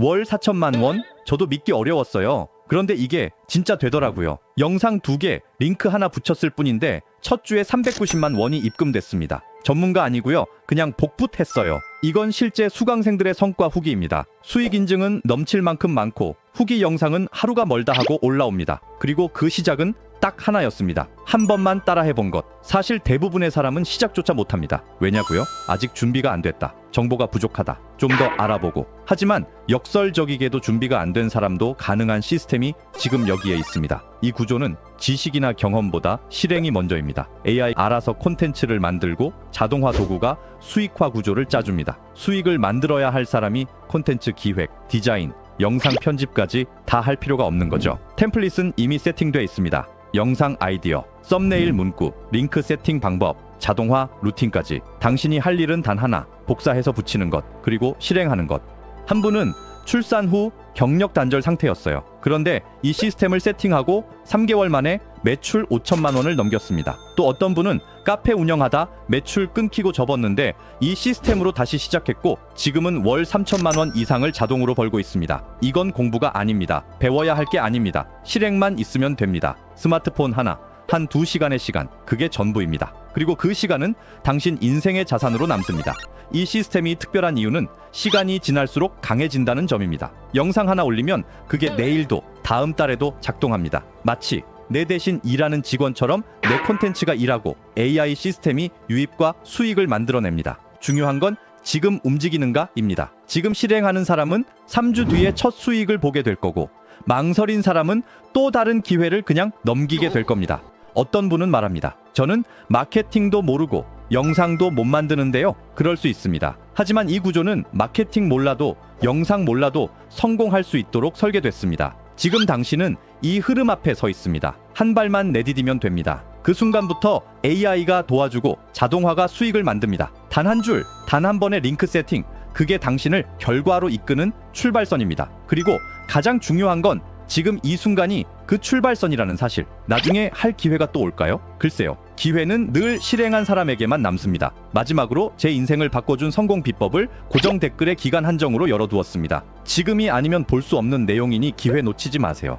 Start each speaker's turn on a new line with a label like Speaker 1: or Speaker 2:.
Speaker 1: 월 4천만 원? 저도 믿기 어려웠어요. 그런데 이게 진짜 되더라고요. 영상 두 개, 링크 하나 붙였을 뿐인데 첫 주에 390만 원이 입금됐습니다. 전문가 아니고요. 그냥 복붙했어요. 이건 실제 수강생들의 성과 후기입니다. 수익 인증은 넘칠 만큼 많고 후기 영상은 하루가 멀다 하고 올라옵니다. 그리고 그 시작은 딱 하나였습니다. 한 번만 따라 해 본 것. 사실 대부분의 사람은 시작조차 못합니다. 왜냐고요? 아직 준비가 안 됐다. 정보가 부족하다. 좀 더 알아보고. 하지만 역설적이게도 준비가 안 된 사람도 가능한 시스템이 지금 여기에 있습니다. 이 구조는 지식이나 경험보다 실행이 먼저입니다. AI 알아서 콘텐츠를 만들고 자동화 도구가 수익화 구조를 짜줍니다. 수익을 만들어야 할 사람이 콘텐츠 기획, 디자인, 영상 편집까지 다 할 필요가 없는 거죠. 템플릿은 이미 세팅돼 있습니다. 영상 아이디어, 썸네일 문구, 링크 세팅 방법, 자동화 루틴까지 당신이 할 일은 단 하나, 복사해서 붙이는 것, 그리고 실행하는 것. 한 분은 출산 후 경력 단절 상태였어요. 그런데 이 시스템을 세팅하고 3개월 만에 매출 5천만 원을 넘겼습니다. 또 어떤 분은 카페 운영하다 매출 끊기고 접었는데 이 시스템으로 다시 시작했고 지금은 월 3천만 원 이상을 자동으로 벌고 있습니다. 이건 공부가 아닙니다. 배워야 할 게 아닙니다. 실행만 있으면 됩니다. 스마트폰 하나, 한 두 시간의 시간, 그게 전부입니다. 그리고 그 시간은 당신 인생의 자산으로 남습니다. 이 시스템이 특별한 이유는 시간이 지날수록 강해진다는 점입니다. 영상 하나 올리면 그게 내일도 다음 달에도 작동합니다. 마치 내 대신 일하는 직원처럼 내 콘텐츠가 일하고 AI 시스템이 유입과 수익을 만들어냅니다. 중요한 건 지금 움직이는가입니다. 지금 실행하는 사람은 3주 뒤에 첫 수익을 보게 될 거고 망설인 사람은 또 다른 기회를 그냥 넘기게 될 겁니다. 어떤 분은 말합니다. 저는 마케팅도 모르고 영상도 못 만드는데요. 그럴 수 있습니다. 하지만 이 구조는 마케팅 몰라도 영상 몰라도 성공할 수 있도록 설계됐습니다. 지금 당신은 이 흐름 앞에 서 있습니다. 한 발만 내디디면 됩니다. 그 순간부터 AI가 도와주고 자동화가 수익을 만듭니다. 단 한 줄, 단 한 번의 링크 세팅, 그게 당신을 결과로 이끄는 출발선입니다. 그리고 가장 중요한 건 지금 이 순간이 그 출발선이라는 사실. 나중에 할 기회가 또 올까요? 글쎄요. 기회는 늘 실행한 사람에게만 남습니다. 마지막으로 제 인생을 바꿔준 성공 비법을 고정 댓글에 기간 한정으로 열어두었습니다. 지금이 아니면 볼 수 없는 내용이니 기회 놓치지 마세요.